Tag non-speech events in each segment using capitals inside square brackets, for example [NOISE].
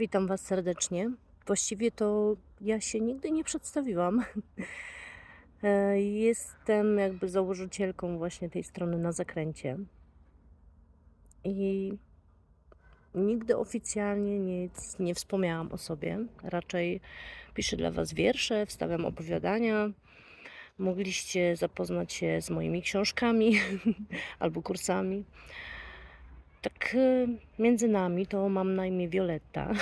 Witam Was serdecznie. Właściwie to ja się nigdy nie przedstawiłam. [LAUGHS] E, Jestem jakby założycielką właśnie tej strony na zakręcie. I nigdy oficjalnie nic nie wspomniałam o sobie. Raczej piszę dla Was wiersze, wstawiam opowiadania. Mogliście zapoznać się z moimi książkami [LAUGHS] albo kursami. Tak e, między nami to mam na imię Violetta. [LAUGHS]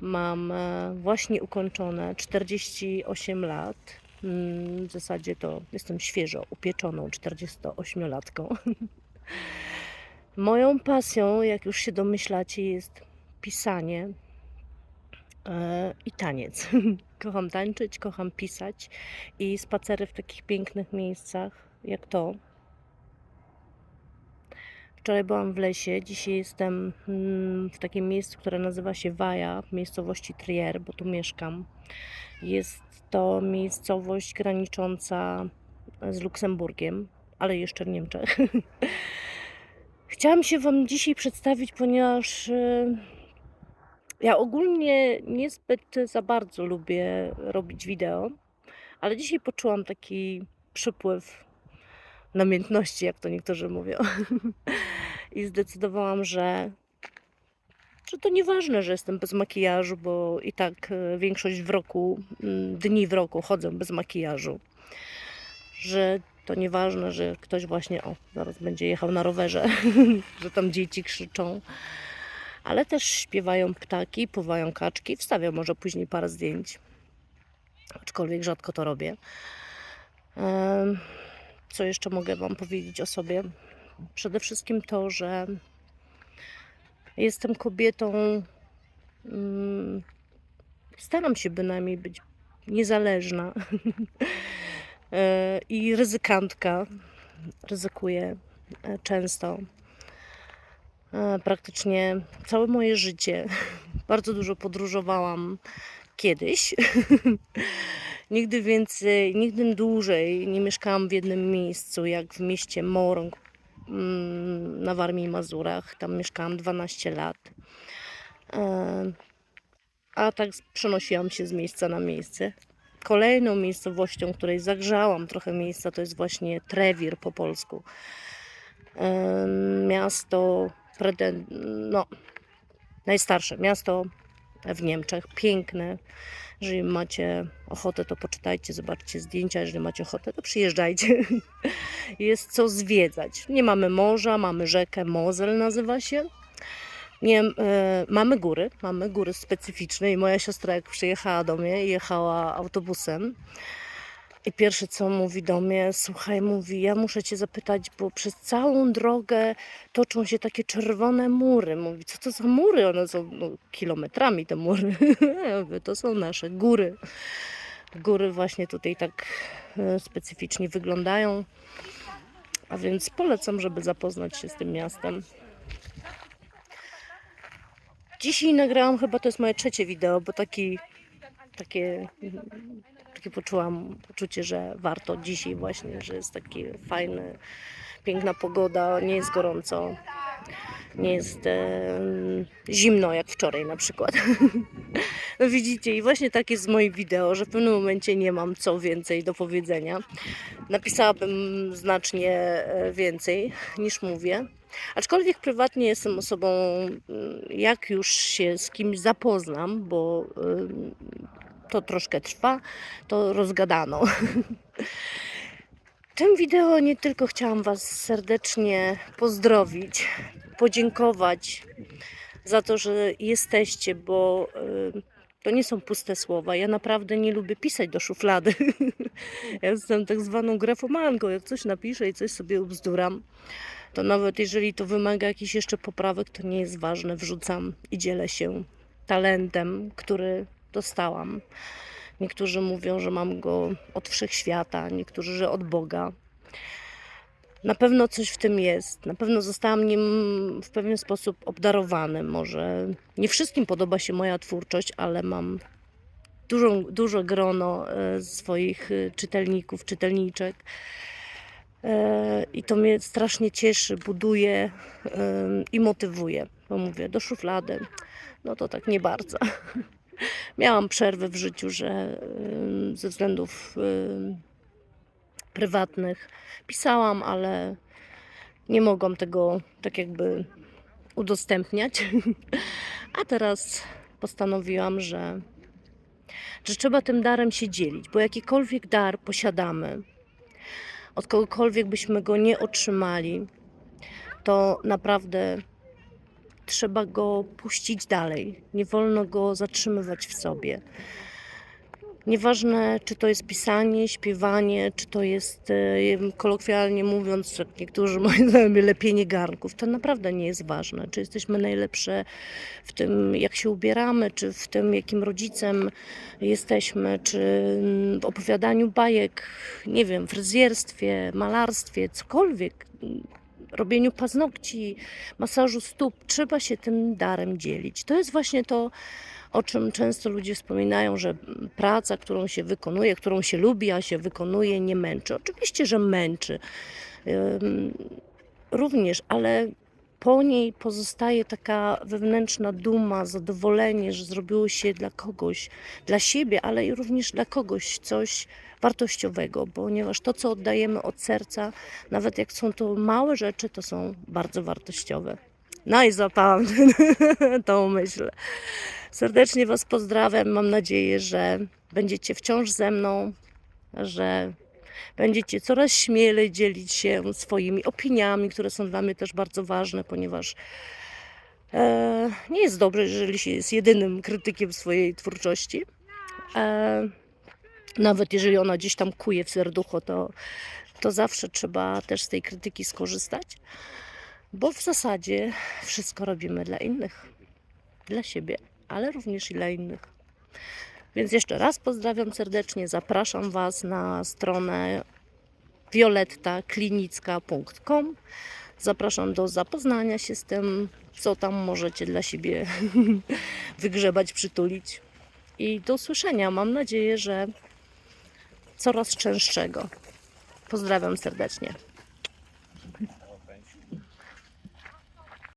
Mam e, właśnie ukończone 48 lat. Mm, W zasadzie to jestem świeżo upieczoną 48-latką. [LAUGHS] Moją pasją, jak już się domyślacie, jest pisanie e, i taniec. [LAUGHS] Kocham tańczyć, kocham pisać i spacery w takich pięknych miejscach jak to. Wczoraj byłam w lesie, dzisiaj jestem mm, w takim miejscu, które nazywa się Waja, w miejscowości Trier, bo tu mieszkam. Jest to miejscowość granicząca z Luksemburgiem, ale jeszcze w Niemczech. [LAUGHS] Chciałam się Wam dzisiaj przedstawić, ponieważ e, ja ogólnie niezbyt za bardzo lubię robić wideo, ale dzisiaj poczułam taki przypływ namiętności, jak to niektórzy mówią. [LAUGHS] I zdecydowałam, że, że to nieważne, że jestem bez makijażu, bo i tak e, większość w roku, mm, dni w roku chodzę bez makijażu. Że to nieważne, że ktoś właśnie, o, zaraz będzie jechał na rowerze, [LAUGHS] że tam dzieci krzyczą. Ale też śpiewają ptaki, pływają kaczki. Wstawiam może później parę zdjęć. Aczkolwiek rzadko to robię. Em, Co jeszcze mogę Wam powiedzieć o sobie? Przede wszystkim to, że jestem kobietą. mm, Staram się bynajmniej być niezależna [LAUGHS] E, i ryzykantka. Ryzykuję e, często. E, Praktycznie całe moje życie. [LAUGHS] Bardzo dużo podróżowałam kiedyś. [LAUGHS] nigdy więcej, nigdy dłużej nie mieszkałam w jednym miejscu, jak w mieście Morąg mm, na Warmii i Mazurach. Tam mieszkałam 12 lat. E, A tak przenosiłam się z miejsca na miejsce. Kolejną miejscowością, której zagrzałam trochę miejsca, to jest właśnie Trewir po polsku. E, Miasto, no, najstarsze miasto w Niemczech, piękne. Jeżeli macie ochotę, to poczytajcie, zobaczcie zdjęcia. Jeżeli macie ochotę, to przyjeżdżajcie. [LAUGHS] Jest co zwiedzać. Nie mamy morza, mamy rzekę Mozel nazywa się. Nie, e, mamy góry, mamy góry specyficzne i moja siostra jak przyjechała do mnie, jechała autobusem i pierwsze co mówi do mnie, słuchaj, mówi, ja muszę cię zapytać, bo przez całą drogę toczą się takie czerwone mury. Mówi, co to za mury? One są no, kilometrami te mury. [LAUGHS] To są nasze góry. Góry właśnie tutaj tak e, specyficznie wyglądają. A więc polecam, żeby zapoznać się z tym miastem. Dzisiaj nagrałam chyba, to jest moje trzecie wideo, bo taki, takie, takie poczułam poczucie, że warto dzisiaj właśnie, że jest taki fajny, piękna pogoda, nie jest gorąco, nie jest e, zimno jak wczoraj na przykład. [LAUGHS] No widzicie, i właśnie tak jest moim wideo, że w pewnym momencie nie mam co więcej do powiedzenia. Napisałabym znacznie e, więcej niż mówię. Aczkolwiek prywatnie jestem osobą, mm, jak już się z kimś zapoznam, bo to troszkę trwa, to rozgadano. [LAUGHS] Tym wideo nie tylko chciałam Was serdecznie pozdrowić, podziękować za to, że jesteście, bo ym, to nie są puste słowa. Ja naprawdę nie lubię pisać do szuflady. [LAUGHS] Ja jestem tak zwaną grafomanką. Jak coś napiszę i coś sobie ubzduram, to nawet jeżeli to wymaga jakichś jeszcze poprawek, to nie jest ważne. Wrzucam i dzielę się talentem, który dostałam. Niektórzy mówią, że mam go od wszechświata, niektórzy, że od Boga. Na pewno coś w tym jest. Na pewno zostałam nim w pewien sposób obdarowana. Może nie wszystkim podoba się moja twórczość, ale mam dużą, duże grono e, swoich e, czytelników, czytelniczek. E, I to mnie strasznie cieszy, buduje i motywuje. bo mówię, do szuflady, no to tak nie bardzo. [LAUGHS] Miałam przerwę w życiu, że ze względów prywatnych pisałam, ale nie mogłam tego tak jakby udostępniać. [LAUGHS] A teraz postanowiłam, że, że trzeba tym darem się dzielić, bo jakikolwiek dar posiadamy, od kogokolwiek byśmy go nie otrzymali, to naprawdę trzeba go puścić dalej. Nie wolno go zatrzymywać w sobie. Nieważne, czy to jest pisanie, śpiewanie, czy to jest, e, kolokwialnie mówiąc, niektórzy [LAUGHS] moi znajomi, lepienie garnków, to naprawdę nie jest ważne. Czy jesteśmy najlepsze w tym, jak się ubieramy, czy w tym, jakim rodzicem jesteśmy, czy w opowiadaniu bajek, nie wiem, fryzjerstwie, malarstwie, cokolwiek, robieniu paznokci, masażu stóp. Trzeba się tym darem dzielić. To jest właśnie to, o czym często ludzie wspominają, że praca, którą się wykonuje, którą się lubi, a się wykonuje, nie męczy. Oczywiście, że męczy. Również, ale po niej pozostaje taka wewnętrzna duma, zadowolenie, że zrobiło się dla kogoś, dla siebie, ale i również dla kogoś coś wartościowego, ponieważ to, co oddajemy od serca, nawet jak są to małe rzeczy, to są bardzo wartościowe. No i złapałam [LAUGHS] tą myśl. Serdecznie Was pozdrawiam. Mam nadzieję, że będziecie wciąż ze mną, że będziecie coraz śmielej dzielić się swoimi opiniami, które są dla mnie też bardzo ważne, ponieważ e, nie jest dobrze, jeżeli się jest jedynym krytykiem swojej twórczości. E, nawet jeżeli ona gdzieś tam kuje w serducho, to, to zawsze trzeba też z tej krytyki skorzystać, bo w zasadzie wszystko robimy dla innych, dla siebie, ale również i dla innych. Więc jeszcze raz pozdrawiam serdecznie, zapraszam Was na stronę violettaklinicka.com. Zapraszam do zapoznania się z tym, co tam możecie dla siebie [LAUGHS] wygrzebać, przytulić. I do usłyszenia. Mam nadzieję, że coraz częstszego. Pozdrawiam serdecznie.